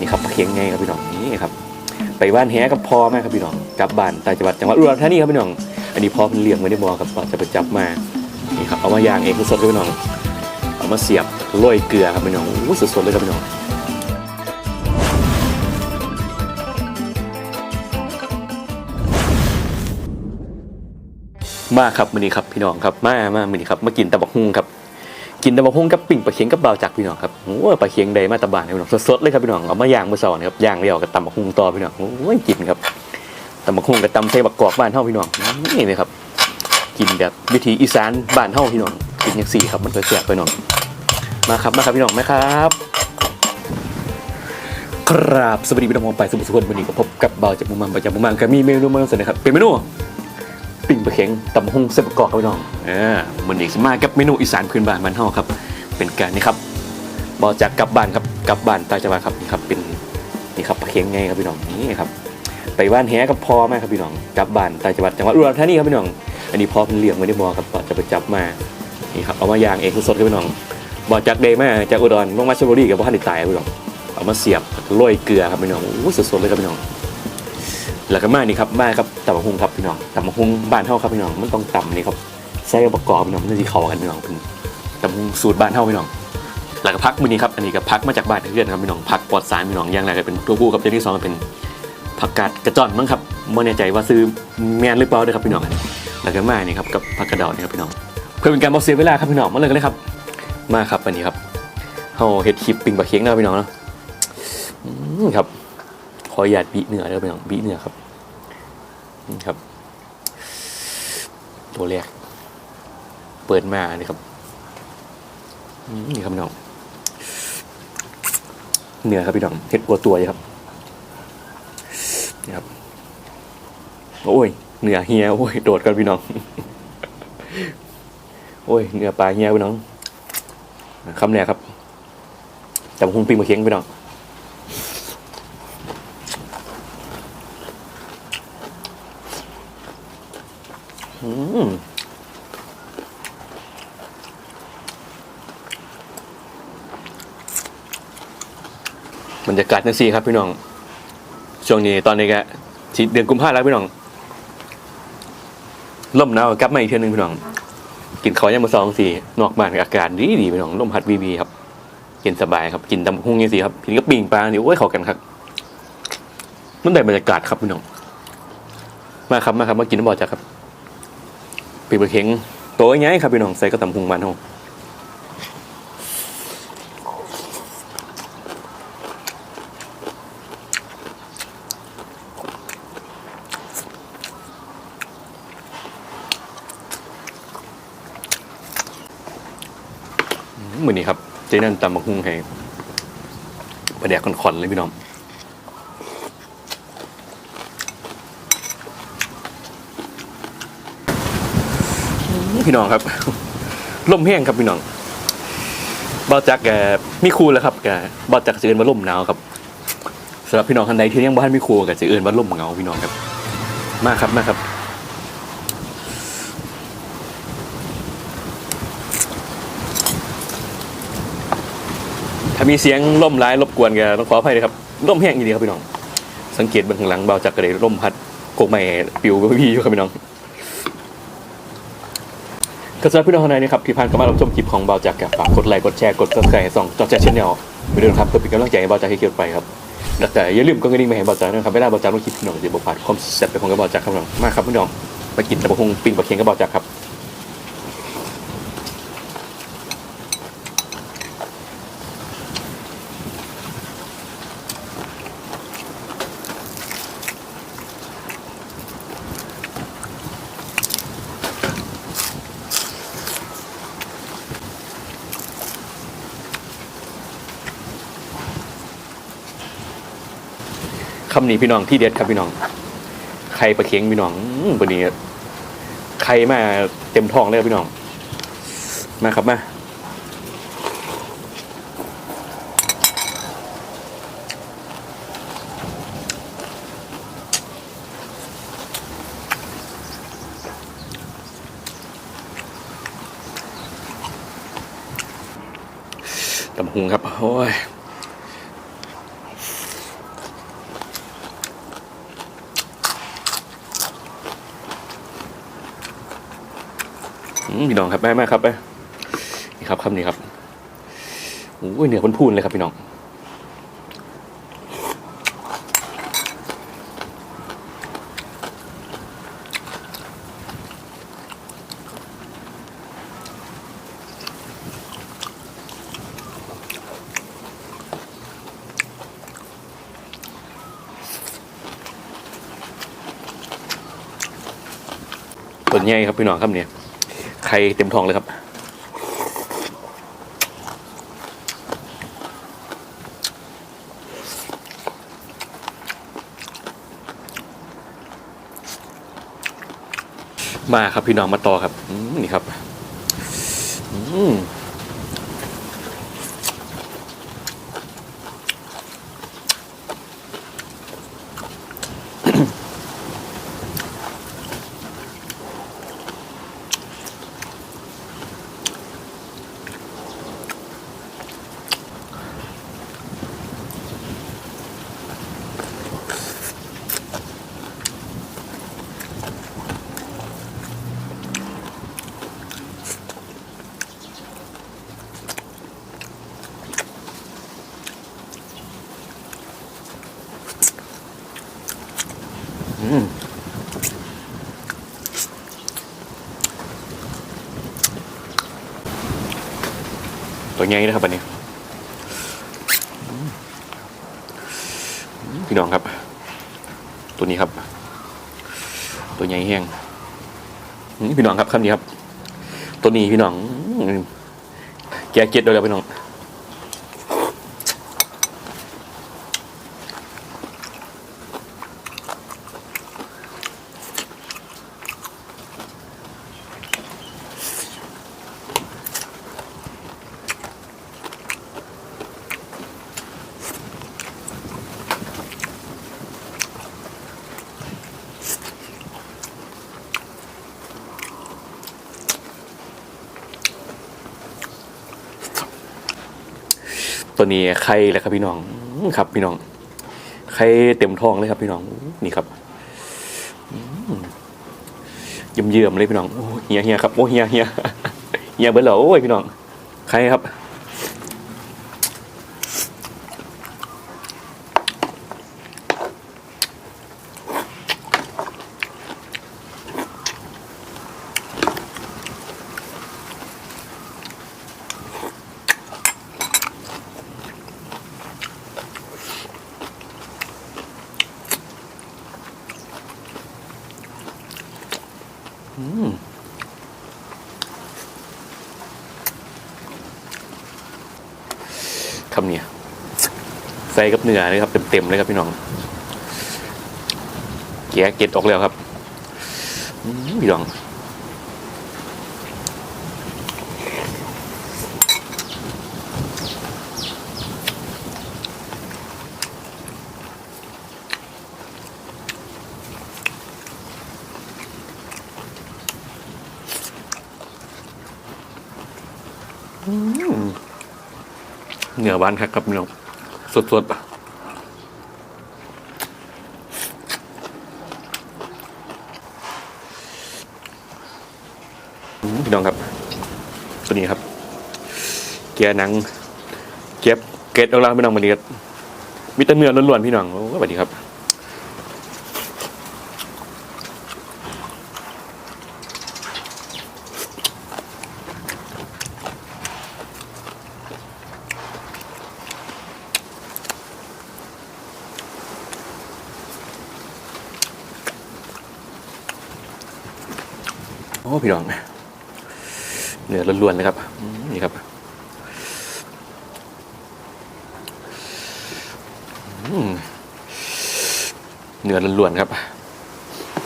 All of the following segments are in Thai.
นี่ครับปลาเค็งไงครับพี่น้องนี่ครับ ไปบ้านแฮกับพ่อแม่ครับพี่น้องกลับบ้านต่างจังหวัดจังหวัดอุดรธานีครับพี่น้อง อันนี้พ่อเพิ่นเลี้ยงไว้ในบ่อครับพ่อจะไปจับมานี่ครับเอามาย่างเองสดๆเลยพี่น้อง เอามาเสียบโรยเกลือครับพี่น้องโอ้ยสดๆเลยครับพี่น้องมาครับมื้อนี้ครับพี่น้องครับมามามื้อนี้ครับมากินตะบักฮุ่งครับ กินตะบักฮุ่งกับปิ่งปลาเค็งกับเบาวจักพี่น้องครับโอ้ยปลาเค็งใดมาตะบานพี่น้องสดๆเลยครับพี่น้องเอามาย่างมื้อเช้านี่ครับย่างแล้วกับตำบักฮุ่งต่อพี่น้องโอ้ยกินครับตำบักฮุ่งกับตำใส่บักกอกบ้านเฮาพี่น้องนี่เลยครับ กินแบบวิถีอีสานบ้านเฮาพี่น้องกินอย่างสี่ครับมันจะแซ่บพี่น้องมาครับมาครับพี่น้องไหมครับครับสวัสดีพี่น้องมองไปสมุทรสุขวันนี้ก็พบกับเบาจากมุมมันประจำมุมมันก็มีเมนูมาเสนอครับเป็นเมนู ปิ่งปลาเข็งตำบักหงเส้นประกอบครับพี่น้องเอ่ามันอีกมากับเมนูอีสานพื้นบ้านบ้านเฮาครับ เป็นการนี่ครับบอจากกลับบ้านครับกลับบ้านตาจังหวัดครับนี่ครับเป็นนี่ครับปลาเข็งไงครับพี่น้องนี่ครับไปบ้านแฮกับพ่อแม่ครับพี่น้องกลับบ้านตาจังหวัดจังหวัดอุดรธานีครับพี่น้อง อันนี้พ่อเป็นเลี้ยงไว้ในบ่อครับพอจะไปจับมานี่ครับเอามาย่างเองสดๆครับพี่น้องบ่อจากเดมาจากอุดรลงมาชลบุรีกับพ่อทันได้ตายครับพี่น้องเอามาเสียบโรยเกลือครับพี่น้องโอ้สดๆเลยครับพี่น้อง แล้วก็มานี่ครับมาครับตำบักหุ่งครับพี่น้องตำบักหุ่งบ้านเฮาครับพี่น้องมันต้องตำนี่ครับใส่ประกอบพี่น้องมันจะเข้ากันพี่น้องเป็นตำบักหุ่งสูตรบ้านเฮาพี่น้องแล้วก็พักมือนี้ครับอันนี้ก็พักมาจากบ้านเพื่อนครับพี่น้องพักปลอดสารพี่น้องอย่างแรกก็เป็นตัวผู้ครับอย่างที่สองก็เป็นผักกาดกระจอนมั้งครับไม่แน่ใจว่าซื้อแมนหรือเปล่าเด้อครับพี่น้องแล้วก็มานี่ครับกับผักกระเดานี่ครับพี่น้อง เพื่อเป็นการบ่เสียเวลาครับพี่น้องมาเลยกันเลยครับ มาครับอันนี้ครับเฮาเฮ็ดคลิปปิงปลาเค็งนะพี่น้องเนาะครับ ออนุญาตบีเนื้อเด้อพี่น้องบีเนื้อครับนี่ครับ ตัวแรก เปิดมานี่ครับอืมนี่ครับพี่น้องเนื้อครับพี่น้องเห็ดปัวตัวเลยครับนี่ครับโอ้ยเนื้อเฮียโอ้ยโดดกันพี่น้องโอ้ยเนื้อปลาเฮียพี่น้องคำแรกครับแต่ผมคงปิงมาเคียงพี่น้อง บรรยากาศจังซี่ครับพี่น้อง ช่วงนี้ตอนนี้ก็ที่เดือนกุมภาพันธ์แล้วพี่น้องลมหนาวกลับมาอีกเทื่อนึงพี่น้อง กินข้าวยามมื้อสองสี่นอกบ้านอากาศดีดีพี่น้องลมพัดวีวีครับกินสบายครับกินตำหุ่งยังสี่ครับกินกับปิ่งปลานี่โอ้ยเข้ากันครับมันได้บรรยากาศครับพี่น้องมาครับมาครับมากินน้ำบ่อจ้ะครับปีบะเข็งโตใหญ่ครับพี่น้องใส่กระตำพุงมันเฮา อืมมือนี้ครับเจนั่นตำบักหุ่งให้ประแดกคอนๆเลยพี่น้องพี่น้องครับล่มแห้งครับพี่น้องบอจักแกมีครูแล้วครับแกบอจักจะเอินว่าล่มหนาวครับสำหรับพี่น้องท่านใดที่ยังบ้านมีครูแกจะเอินว่าล่มเหงาพี่น้องครับ มาครับมาครับ ถ้ามีเสียงล่มร้ายรบกวนแกต้องขออภัยเลยครับล่มแห้งจริงๆครับพี่น้อง สังเกตเบื้องข้างหลังเบาจักกระเดล่มพัดโกกใหม่ปิวไปพี่อยู่ครับพี่น้องก็สำหรับพี่น้องคนไหนนะครับที่ผ่านเข้ามารับชมคลิปของเบาจากกับฝากกดไลค์กดแชร์กด subscribe ให้ส่องจอแจ๊ชแนลไปด้วยนะครับเพื่อเป็นกำลังใจให้เบาจากให้เกี่ยวไปครับแต่อย่าลืมกดกระดิ่งมาให้เบาจากนะครับเวลาเบาจากลงคลิปพี่น้องจะบอกผ่านความแซ่บไปของกับเบาจากครับน้องมาครับพี่น้องมากินตะบะฮงปิ้งปลาเค็งกับเบาจากครับ คำนี้พี่น้องที่เด็ดครับพี่น้องไข่ปลาเค็งพี่น้องวันนี้ไข่มาเต็มท้องเลยพี่น้อง มาครับมาตำหุงครับ โอ้ย พี่น้องครับแม่แม่ครับไปนี่ครับคำนี้ครับโอ้ยเหนือพ้นพูนเลยครับพี่น้องตัวใหญ่ครับพี่น้องครับเนี่ย ไข่เต็มท้องเลยครับ มาครับพี่น้องมาต่อครับนี่ครับ อืม ตัวใหญ่นะครับอันนี้พี่น้องครับ ตัวนี้ครับ ตัวใหญ่แห้งพี่น้องครับคำนี้ครับ ตัวนี้พี่น้อง แกเก็ดด้วยแล้วพี่น้อง ตัวนี้ไข่แหละครับพี่น้องครับ พี่น้องไข่เต็มท้องเลยครับ พี่น้องนี่ครับเยี่ยมเยี่ยมๆเลยพี่น้องเฮียเฮียครับโอ้เฮียเฮียเฮียเบิร์ดเหรอโอ้ยพี่น้องไข่ครับ คำเนี่ยใส่กับเนื้อนะครับเต็มๆเลยครับพี่น้องแกะเก็ดออกแล้วครับพี่น้อง เนื้อหวานครับครับพี่น้องสดๆอืมพี่น้องครับ ตัวนี้ครับเกียร์หนังเก็บเกตออกแล้วพี่น้องมาเรียดมีแต่เนื้อล้วนๆพี่น้องโอ้สวัสดีครับ อ้พี่น้องเนื้อล้วนๆเลยครับนี่ครับเนื้อล้วนๆครับ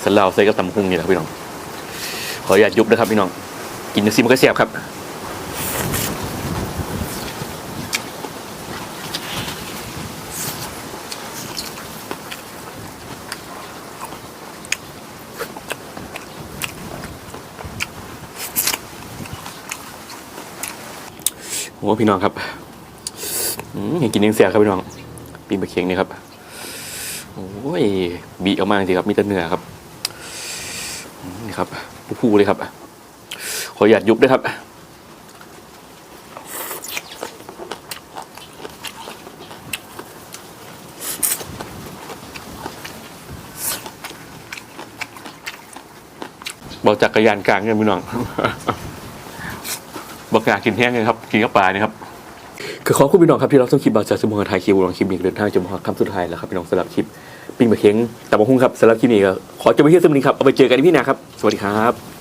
สันลาวใส่กับตำพุงนี่แหละพี่น้องขออนุญาตยุบนะครับพี่น้อง กินน้ำซีมันก็เสียบครับ โอ้พี่น้องครับอืมยังกินยังเสียครับพี่น้องปีนปลาเค็งนี่ครับโอ้ยบีออกมาจริงครับ มีแต่เนื้อครับนี่ครับผู้ๆเลยครับ ขออนุญาตยุบด้วยครับบอกจักรยานกลางเนี่ยพี่น้อง บอกอยากกินแห้งเลยครับกินกับปลาเนี่ยครับคือขอบคุณพี่น้องครับที่เราต้องคลิปบาจากสมองไทยคิวลองคลิปนี้เดินทางจนมาคำสุดท้ายแล้วครับพี่น้องสำหรับคลิปปิ้งบะเค็งแต่บะฮุ่งครับสำหรับคลิปนี้ก็ขอจบไปที่สำหรันี้ครับเอาไปเจอกันที่พี่นาครับสวัสดีครับ